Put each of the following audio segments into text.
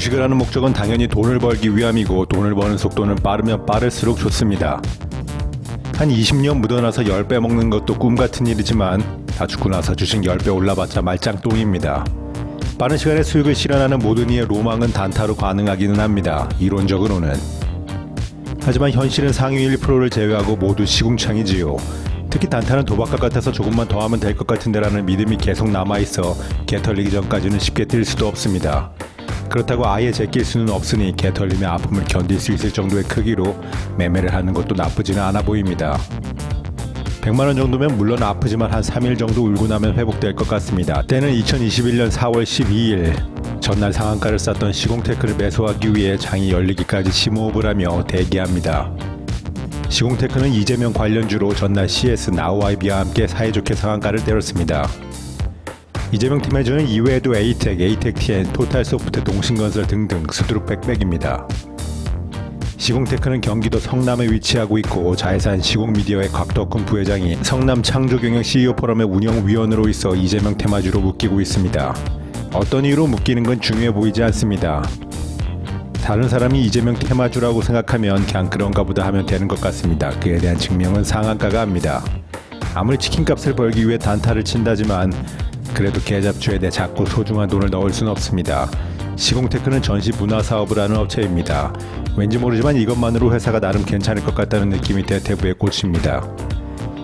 주식을 하는 목적은 당연히 돈을 벌기 위함이고 돈을 버는 속도는 빠르면 빠를수록 좋습니다. 한 20년 묻어나서 10배 먹는 것도 꿈 같은 일이지만 다 죽고 나서 주식 10배 올라봤자 말짱똥입니다. 빠른 시간에 수익을 실현하는 모든 이의 로망은 단타로 가능하기는 합니다. 이론적으로는. 하지만 현실은 상위 1%를 제외하고 모두 시궁창이지요. 특히 단타는 도박과 같아서 조금만 더 하면 될 것 같은데라는 믿음이 계속 남아있어 개 털리기 전까지는 쉽게 뛸 수도 없습니다. 그렇다고 아예 제낄 수는 없으니 개 털림의 아픔을 견딜 수 있을 정도의 크기로 매매를 하는 것도 나쁘지는 않아 보입니다. 100만원 정도면 물론 아프지만 한 3일 정도 울고 나면 회복될 것 같습니다. 때는 2021년 4월 12일 전날 상한가를 쌌던 시공테크를 매수하기 위해 장이 열리기까지 심호흡을 하며 대기합니다. 시공테크는 이재명 관련주로 전날 CS 나우아이비와 함께 사이좋게 상한가를 때렸습니다. 이재명 팀의 주는 이외에도 에이텍, 에이텍TN, 토탈소프트, 동신건설 등등 수두룩 백백입니다. 시공테크는 경기도 성남에 위치하고 있고 자회사인 시공미디어의 곽덕훈 부회장이 성남 창조경영 CEO 포럼의 운영위원으로 있어 이재명 테마주로 묶이고 있습니다. 어떤 이유로 묶이는 건 중요해 보이지 않습니다. 다른 사람이 이재명 테마주라고 생각하면 그냥 그런가 보다 하면 되는 것 같습니다. 그에 대한 증명은 상한가가 합니다. 아무리 치킨값을 벌기 위해 단타를 친다지만 그래도 계잡주에 대해 자꾸 소중한 돈을 넣을 수는 없습니다. 시공테크는 전시 문화 사업을 하는 업체입니다. 왠지 모르지만 이것만으로 회사가 나름 괜찮을 것 같다는 느낌이 대테부의 꽃입니다.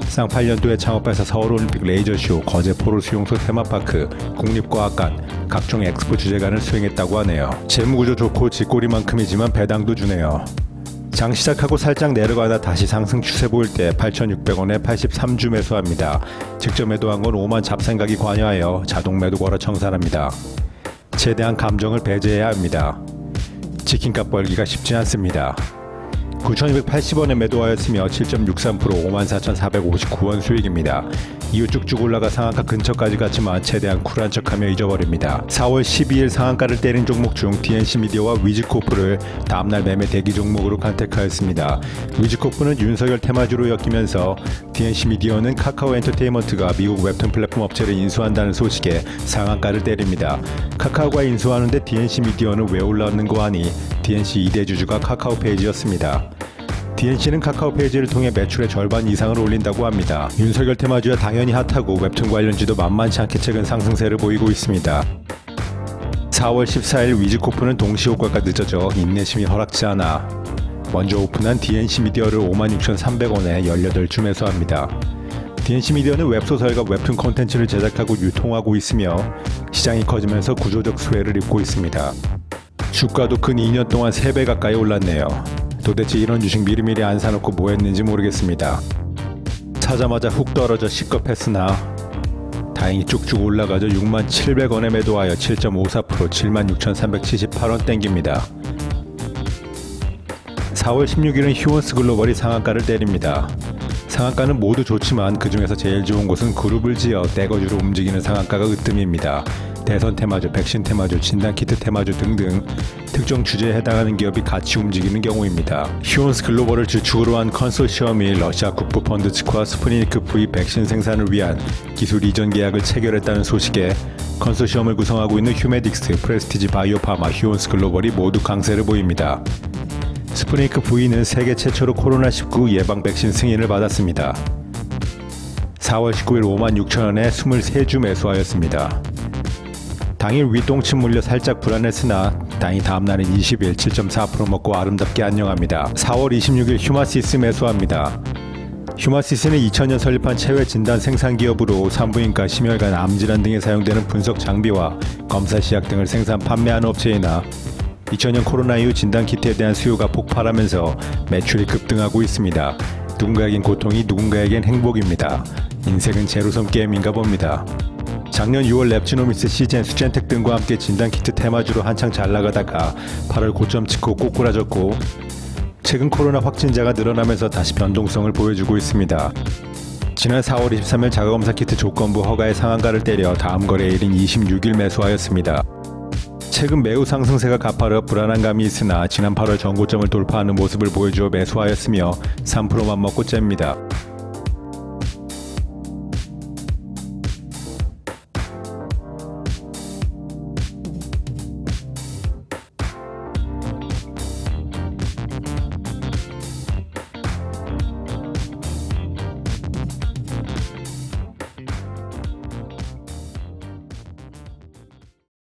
쌍팔년도에 창업해서 서울올림픽 레이저쇼, 거제 포로 수용소 테마파크, 국립과학관, 각종 엑스포 주재관을 수행했다고 하네요. 재무구조 좋고 쥐꼬리만큼이지만 배당도 주네요. 장 시작하고 살짝 내려가다 다시 상승 추세 보일 때 8,600원에 83주 매수합니다. 직접 매도한 건 5만 잡생각이 관여하여 자동 매도 거래 청산합니다. 최대한 감정을 배제해야 합니다. 치킨값 벌기가 쉽지 않습니다. 9,280원에 매도하였으며 7.63% 54,459원 수익입니다. 이후 쭉쭉 올라가 상한가 근처까지 갔지만 최대한 쿨한 척하며 잊어버립니다. 4월 12일 상한가를 때린 종목 중 DNC 미디어와 위즈코프를 다음날 매매 대기 종목으로 컨택하였습니다. 위즈코프는 윤석열 테마주로 엮이면서 DNC 미디어는 카카오 엔터테인먼트가 미국 웹툰 플랫폼 업체를 인수한다는 소식에 상한가를 때립니다. 카카오가 인수하는데 DNC 미디어는 왜 올라왔는 거 하니 DNC 2대 주주가 카카오 페이지였습니다. DNC는 카카오 페이지를 통해 매출의 절반 이상을 올린다고 합니다. 윤석열 테마주야 당연히 핫하고 웹툰 관련주도 만만치 않게 최근 상승세를 보이고 있습니다. 4월 14일 위즈코프는 동시 효과가 늦어져 인내심이 허락지 않아 먼저 오픈한 DNC 미디어를 56,300원에 18주 매수합니다. DNC 미디어는 웹소설과 웹툰 콘텐츠를 제작하고 유통하고 있으며 시장이 커지면서 구조적 수혜를 입고 있습니다. 주가도 근 2년 동안 3배 가까이 올랐네요. 도대체 이런 주식 미리미리 안 사놓고 뭐 했는지 모르겠습니다. 사자마자 훅 떨어져 시급했으나 다행히 쭉쭉 올라가져 6만 700원에 매도하여 7.54% 76,378원 땡깁니다. 4월 16일은 휴원스 글로벌이 상한가를 때립니다. 상한가는 모두 좋지만 그 중에서 제일 좋은 곳은 그룹을 지어 떼거주로 움직이는 상한가가 으뜸입니다. 대선 테마주, 백신 테마주, 진단 키트 테마주 등등 특정 주제에 해당하는 기업이 같이 움직이는 경우입니다. 휴원스 글로벌을 주축으로 한 컨소시엄이 러시아 국부 펀드 측과 스푸니크 V 백신 생산을 위한 기술 이전 계약을 체결했다는 소식에 컨소시엄을 구성하고 있는 휴메딕스, 프레스티지 바이오파마, 휴원스 글로벌이 모두 강세를 보입니다. 스푸니크 V는 세계 최초로 코로나19 예방 백신 승인을 받았습니다. 4월 19일 5만 6천 원에 23주 매수하였습니다. 당일 윗동침 물려 살짝 불안했으나 다행히 다음날은 20일 7.4% 먹고 아름답게 안녕합니다. 4월 26일 휴마시스 매수합니다. 휴마시스는 2000년 설립한 체외 진단 생산 기업으로 산부인과, 심혈관, 암 질환 등에 사용되는 분석 장비와 검사 시약 등을 생산 판매하는 업체이나 2000년 코로나 이후 진단 키트에 대한 수요가 폭발하면서 매출이 급등하고 있습니다. 누군가에겐 고통이 누군가에겐 행복입니다. 인생은 제로섬 게임인가 봅니다. 작년 6월 랩지노미스, 시젠, 수젠텍 등과 함께 진단키트 테마주로 한창 잘 나가다가 8월 고점 찍고 꼬꾸라졌고 최근 코로나 확진자가 늘어나면서 다시 변동성을 보여주고 있습니다. 지난 4월 23일 자가검사 키트 조건부 허가의 상한가를 때려 다음 거래일인 26일 매수하였습니다. 최근 매우 상승세가 가파르어 불안한 감이 있으나 지난 8월 전고점을 돌파하는 모습을 보여주어 매수하였으며 3%만 먹고 잽니다.